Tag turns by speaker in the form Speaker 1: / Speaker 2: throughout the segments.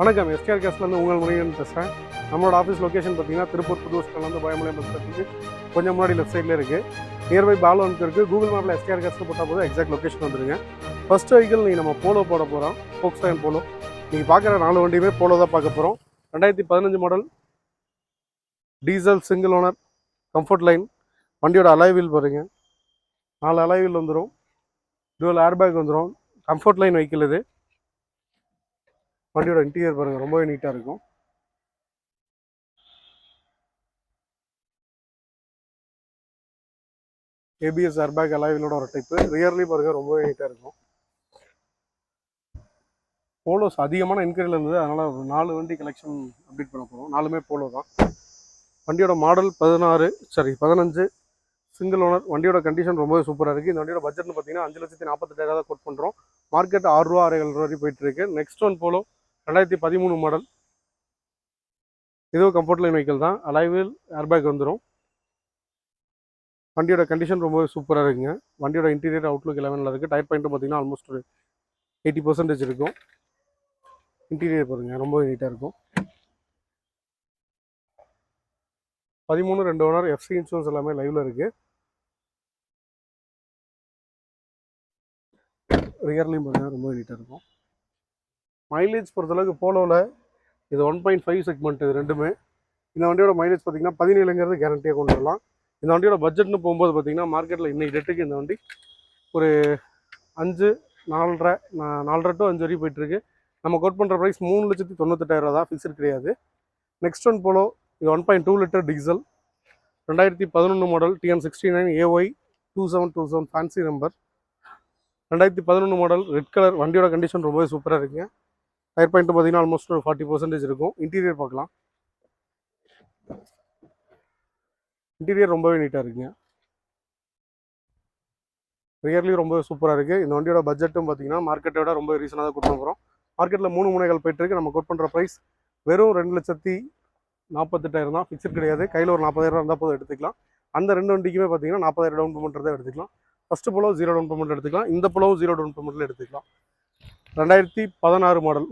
Speaker 1: வணக்கம். எஸ்கேஆர் கேஸ்லேருந்து உங்கள் முறையில் பேசுகிறேன். நம்மளோட ஆஃபீஸ் லொக்கேஷன் பார்த்தீங்கன்னா திருப்பூர் புது ஸ்டாண்ட்லேருந்து பயமலையம் பஸ் கொஞ்சம் முன்னாடி லெஃப்ட் சைடில் இருக்குது நியர்பை பாலவனுக்கு இருக்குது கூகுள் மேப்பில் எஸ்கேஆர் கேஸில் போட்டால் போதும் எக்ஸாக்ட் லொக்கேஷன் வந்துருங்க. ஃபஸ்ட் வெஹிக்கிள் நீங்கள் நம்ம போலோ போட போகிறோம் ஃபோக்ஸ்வேன் போலோ நீங்கள் பார்க்குற நாலு வண்டியுமே போலோ தான் பார்க்க போகிறோம் ரெண்டாயிரத்தி பதினஞ்சு model diesel single owner comfort line வண்டியோட அலைவில் பாருங்க. நாலு அலைவில் வந்துடும் டுவல் ஏர்பேக் வந்துடும் கம்ஃபர்ட் லைன் வெஹிக்கிள் இது. வண்டியோட இன்டீரியர் பாருங்கள் ரொம்பவே நீட்டாக இருக்கும். ஏபிஎஸ் ஏர்பேக் அலாவிலோட ஒரு டைப்பு ரியர்லி பாருங்கள் ரொம்பவே நீட்டாக இருக்கும். போலோஸ் அதிகமான என்கொயரியில் இருந்தது அதனால் நாலு வண்டி கலெக்ஷன் அப்டேட் பண்ண போகிறோம் நாலுமே போலோ தான். வண்டியோட மாடல் பதினாறு சாரி பதினஞ்சு. சிங்கிள் ஓனர் வண்டியோட கண்டிஷன் ரொம்பவே சூப்பராக இருக்குது இந்த வண்டியோட பட்ஜெட்னு பார்த்தீங்கன்னா அஞ்சு லட்சத்தி நாற்பத்தெட்டாயிரம் தான் கோட் பண்ணுறோம் மார்க்கெட் ஆறு ரூபா ஆறு ஏழு ரூபா வரைக்கும் போயிட்டு நெக்ஸ்ட் ஒன் போலோ ரெண்டாயிரத்தி பதிமூணு மாடல் இதுவும் கம்ஃபர்ட் லைன் வெஹிக்கிள் தான். அலைவில் ஏர்பேக் வந்துடும் வண்டியோட கண்டிஷன் ரொம்பவே சூப்பராக இருக்குங்க. வண்டியோட இன்டீரியர் அவுட்லுக் எல்லாமே நல்லா இருக்குது டயர் பாயிண்ட்டும் பார்த்தீங்கன்னா ஆல்மோஸ்ட் ஒரு எயிட்டி பர்சன்டேஜ் இருக்கும். இன்டீரியர் பாருங்கள் ரொம்பவே நீட்டாக இருக்கும். பதிமூணு ரெண்டு ஓனர் எஃப்சி இன்சூரன்ஸ் எல்லாமே லைவில் இருக்குது ரியர்லையும் பார்த்தீங்கன்னா ரொம்ப நீட்டாக இருக்கும். மைலேஜ் பொறுத்தளவுக்கு போலோவில் இது ஒன் பாயிண்ட் ஃபைவ் செக்மெண்ட் இது ரெண்டுமே. இந்த வண்டியோட மைலேஜ் பார்த்தீங்கன்னா பதினேழுங்கிறது கேரண்டியாக கொண்டு வரலாம். இந்த வண்டியோட பட்ஜெட்னு போகும்போது பார்த்திங்கன்னா மார்க்கெட்டில் இன்னைக்கு டேட்டுக்கு இந்த வண்டி ஒரு அஞ்சு நாலரை நாலரை டு அஞ்சு வரைக்கும் போயிட்டுருக்கு. நம்ம கோட் பண்ணுற ப்ரைஸ் மூணு லட்சத்தி தொண்ணூத்தெட்டாயிரம் தான். ஃபிக்ஸ்டு கிடையாது. நெக்ஸ்ட் ஒன் போலோ இது one point two litre diesel ரெண்டாயிரத்தி பதினொன்று model TN sixty nine A Y two seven two seven fancy number ரெண்டாயிரத்தி பதினொன்று மாடல் ரெட் கலர் வண்டியோட கண்டிஷன் ரொம்பவே சூப்பராக இருக்குங்க. டயர் பாயிண்ட் பார்த்தீங்கன்னா ஆல்மோஸ்ட் ஒரு ஃபார்ட்டி பர்சன்டேஜ் இருக்கும். இன்டீரியர் பார்க்கலாம். இன்டீரியர் ரொம்பவே நீட்டாக இருக்குங்க. ரியர்லி ரொம்ப சூப்பராக இருக்குது இந்த வண்டியோட பட்ஜெட்டும் பார்த்தீங்கன்னா மார்க்கெட்டோட ரொம்ப ரீசனாக தான் கொடுத்து போகிறோம் மார்க்கெட்டில் மூணு முனைகள் போயிட்டுருக்கு நம்ம கோட் பண்ணுற ப்ரைஸ் வெறும் ரெண்டு லட்சத்தி நாற்பத்தெட்டாயிரம் தான். ஃபிக்ஸ்ட் கிடையாது. கையில் ஒரு நாற்பதாயிரம் இருந்தால் போதும் எடுத்துக்கலாம். அந்த ரெண்டு வண்டிக்குமே பார்த்தீங்கன்னா நாற்பதாயிரம் டவுன் பேமெண்ட் தான் எடுத்துக்கலாம். First Polo zero down payment எடுத்துக்கலாம். இந்த போலவும் ஜீரோ டவுன் பேமெண்ட்டில் எடுத்துக்கலாம். ரெண்டாயிரத்தி பதினாறு model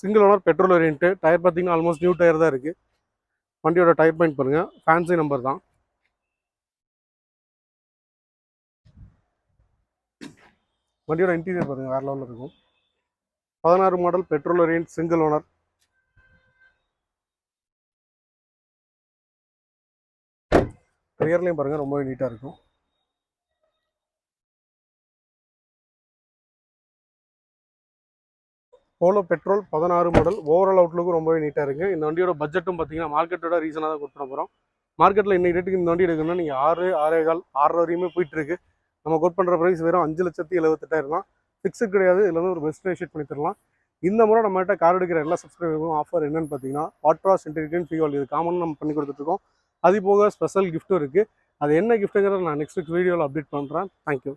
Speaker 1: single owner petrol variant tyre பார்த்தீங்கன்னா ஆல்மோஸ்ட் நியூ டயர் தான் இருக்குது வண்டியோட டயர் பாயிண்ட் பாருங்கள் ஃபேன்சி நம்பர் தான். வண்டியோட இன்டீரியர் பாருங்கள் வேறு லெவலில் இருக்கும். பதினாறு model petrol variant single owner ரியர்லையும் பாருங்கள் ரொம்பவே நீட்டாக இருக்கும். போலோ பெட்ரோல் பதினாறு மாடல் ஓவரால் அவுட்லுக்கும் ரொம்பவே நீட்டாக இருக்குது இந்த வண்டியோட பட்ஜெட்டும் பார்த்தீங்கன்னா மார்க்கெட்டோட ரீசனாக தான் கொடுத்துட போகிறோம் மார்க்கெட்டில் இன்னைக்கு ரேட்டுக்கு இந்த வண்டி எடுக்கணும்னா நீங்கள் ஆறு ஆறே கால் ஆறரை வரையுமே போயிட்டுருக்கு நம்ம கோட் பண்ணுற ப்ரைஸ் வெறும் அஞ்சு லட்சத்தி எழுபத்தெட்டாயிரம் தான் ஃபிக்ஸட் கிடையாது இதில் வந்து ஒரு பெஸ்ட் ரேஷியேட் பண்ணி தரலாம். இந்த முறை நம்மகிட்ட கார் எடுக்கிற எல்லா சப்ஸ்கிரைபருக்கும் ஆஃபர் என்னென்னு பார்த்தீங்கன்னா வாட்ராஸ் இன்டெலிஜென்ட் ஃபியூவல் இது காமனாக நம்ம பண்ணி கொடுத்துட்ருக்கோம் அது போக ஸ்பெஷல் கிஃப்ட்டும் இருக்குது அது என்ன கிஃப்ட்டுங்கிறத நான் நெக்ஸ்ட் வீடியோவில் அப்டேட் பண்ணுறேன் தேங்க்யூ